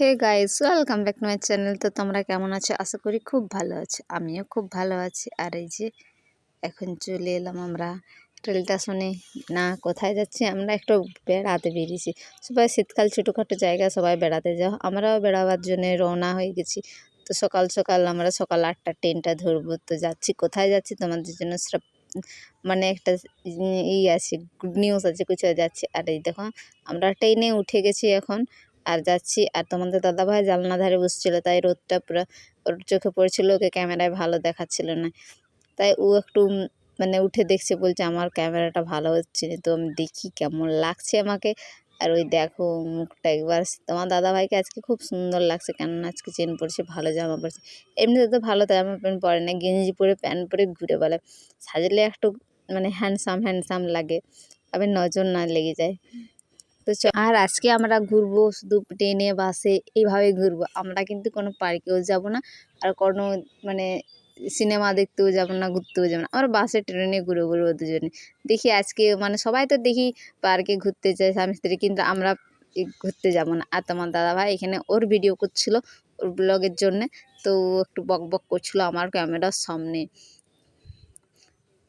Hey guys, welcome back to my channel. তো তোমরা কেমন আছো? আশা করি খুব ভালো আছো। আমিও খুব ভালো আছি। আর এই যে এখন চলে এলাম আমরা ট্রেলটা শুনে। না, কোথায় যাচ্ছি? আমরা একটু বেড়াতে বেরিয়েছি। সবাই শীতকাল, ছোটোখাটো জায়গায় সবাই বেড়াতে যাও। আমরাও বেড়াবার জন্য রওনা হয়ে গেছি। তো সকাল সকাল আমরা সকাল আটটা ট্রেনটা ধরবো। তো যাচ্ছি, কোথায় যাচ্ছি? তোমাদের জন্য সব মানে একটা ই আছে গুড নিউজ আছে কোথায় যাচ্ছি। আর এই দেখো, আমরা ট্রেনে উঠে গেছি এখন। আর যাচ্ছি। আর তোমাদের দাদাভাই জানলা ধারে বসছিল, তাই রোদটা পুরো ওর চোখে পড়ছিল, ওকে ক্যামেরায় ভালো দেখাচ্ছিল না। তাই ও একটু মানে উঠে দেখছে, বলছে, আমার ক্যামেরাটা ভালো হচ্ছে না, তো আমি দেখি কেমন লাগছে আমাকে। আর ওই দেখো মুখটা একবার, তোমার দাদাভাইকে আজকে খুব সুন্দর লাগছে, কেননা আজকে চেন পরেছে ভালো জামা পরেছে এমনিতে তো ভালো জামা প্যান্ট পরে না, গেঞ্জি পরে প্যান্ট পরে ঘুরে বলে সাজলে একটু মানে হ্যান্ডসাম হ্যান্ডসাম লাগে। আবার নজর না লেগে যায়। তো আর আজকে আমরা ঘুরবো শুধু ট্রেনে, বাসে, এইভাবে ঘুরবো। আমরা কিন্তু কোনো পার্কেও যাব না আর কোনো মানে সিনেমা দেখতেও যাব না, ঘুরতেও যাব না। আমরা বাসে, ট্রেনে ঘুরে ঘুরবো দুজনে দেখি আজকে মানে সবাই তো দেখি পার্কে ঘুরতে যায়, স্বামী স্ত্রী, কিন্তু আমরা ঘুরতে যাব না। আর তোমার দাদাভাই এখানে ওর ভিডিও করছিল ওর ব্লগের জন্যে, তো একটু বক বক করছিল আমার ক্যামেরার সামনে।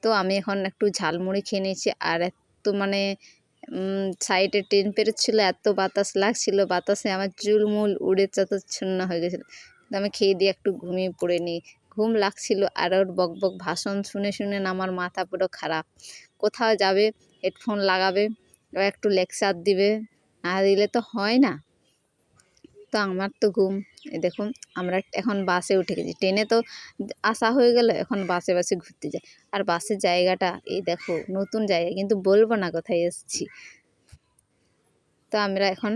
তো আমি এখন একটু ঝালমুড়ি খেয়ে নিয়েছি। আর এত মানে সাইডে ট্রেন পেরোচ্ছিল, এত বাতাস লাগছিল, বাতাসে আমার চুলমুল উড়ে চতচ্ছন্ন হয়ে গেছিল। আমি খেয়ে দিয়ে একটু ঘুমিয়ে পড়ে নিই। ঘুম লাগছিল আর ওর বক বক ভাষণ শুনে শুনে না আমার মাথা পুরো খারাপ। কোথাও যাবে হেডফোন লাগাবে, একটু লেকচার দিবে, না দিলে তো হয় না। তো আমার তো ঘুম। দেখুন, আমরা এখন বাসে উঠে গেছি। ট্রেনে তো আসা হয়ে গেল, এখন বাসে বাসে ঘুরতে যাই। আর বাসের জায়গাটা, এই দেখো, নতুন জায়গা, কিন্তু বলব না কোথায় এসেছি। তো আমরা এখন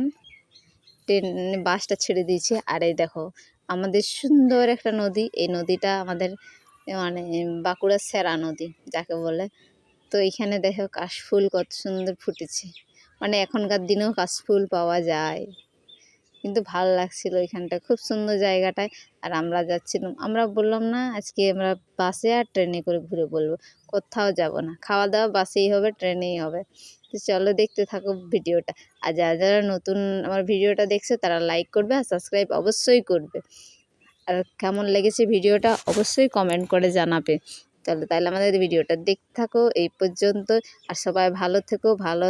ট্রেন বাসটা ছেড়ে দিয়েছি। আর এই দেখো, আমাদের সুন্দর একটা নদী। এই নদীটা আমাদের মানে বাঁকুড়ার সেরা নদী, যাকে বলে। তো এইখানে দেখো কাশফুল কত সুন্দর ফুটেছে। মানে এখনকার দিনেও কাশফুল পাওয়া যায়। কিন্তু ভালো লাগছিল এখানটা, খুব সুন্দর জায়গাটায়। আর আমরা যাচ্ছিলাম, আমরা বললাম, না, আজকে আমরা বাসে আর ট্রেনে করে ঘুরে বলব, কোথাও যাব না। খাওয়া দাওয়া বাসেই হবে, ট্রেনেই হবে। তো চলো দেখতে থাকো ভিডিওটা। আর যারা যারা নতুন আমার ভিডিওটা দেখছে, তারা লাইক করবে আর সাবস্ক্রাইব অবশ্যই করবে। আর কেমন লেগেছে ভিডিওটা, অবশ্যই কমেন্ট করে জানাবে। চলো তাহলে আমাদের ভিডিওটা দেখতে থাকো, এই পর্যন্ত। আর সবাই ভালো থেকো, ভালো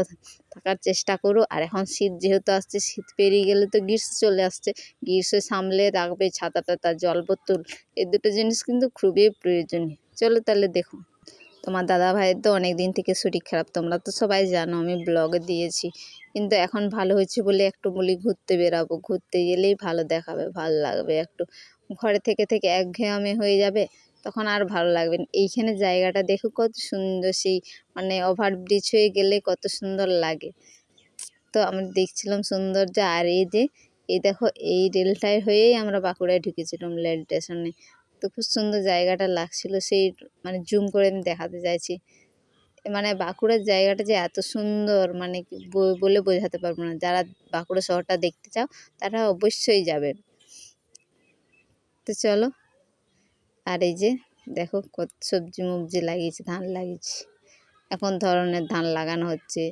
থাকার চেষ্টা করো। আর এখন শীত যেহেতু আসছে, শীত পেরিয়ে গেলে তো গ্রীষ্ম চলে আসছে। গ্রীষ্ম সামলে রাখবে ছাতা টাতা জল বোতল এই দুটো জিনিস কিন্তু খুবই প্রয়োজনীয়। চলো তাহলে দেখো। তোমার দাদা ভাইয়ের তো অনেক দিন থেকে শরীর খারাপ, তোমরা তো সবাই জানো, আমি ব্লগে দিয়েছি। কিন্তু এখন ভালো হয়েছে বলে একটু বলি ঘুরতে বেরাবো। ঘুরতে গেলেই ভালো দেখাবে, ভালো লাগবে একটু। ঘরে থেকে থেকে একঘেয়েমি হয়ে যাবে। তখন আর ভালো লাগবে এইখানে জায়গাটা দেখো কত সুন্দর সেই মানে ওভারব্রিজ হয়ে গেলে কত সুন্দর লাগে। তো আমরা দেখছিলাম সৌন্দর্য আর এই যে, এই দেখো এই রেলটায় হয়েই আমরা বাঁকুড়ায় ঢুকেছিলাম রেল স্টেশনে তো খুব সুন্দর জায়গাটা লাগছিল সেই মানে জুম করে আমি দেখাতে চাইছি। মানে বাঁকুড়ার জায়গাটা যে এত সুন্দর মানে বলে বোঝাতে পারব না। যারা বাঁকুড়া শহরটা দেখতে চাও তারা অবশ্যই যাবে। তো চলো আর এই যে দেখো কত সবজি মুবজি লাগিয়েছে, ধান লাগিয়েছি। এখন ধরনের ধান লাগানো হচ্ছে।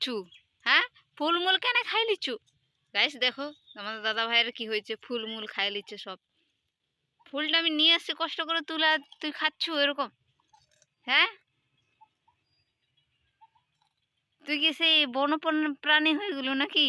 করছু হ্যাঁ? ফুলমূল কেন খাই লিচু? গাইস দেখো আমাদের দাদা ভাইয়ের কি হয়েছে? ফুলমূল, খাই লিচু সব। ফুলটা আমি নিয়ে আসছি, কষ্ট করে তুলা তুই খাচ্ছ এরকম হ্যাঁ? তুই কি সেই বনপ্রাণী হয়ে গেল নাকি?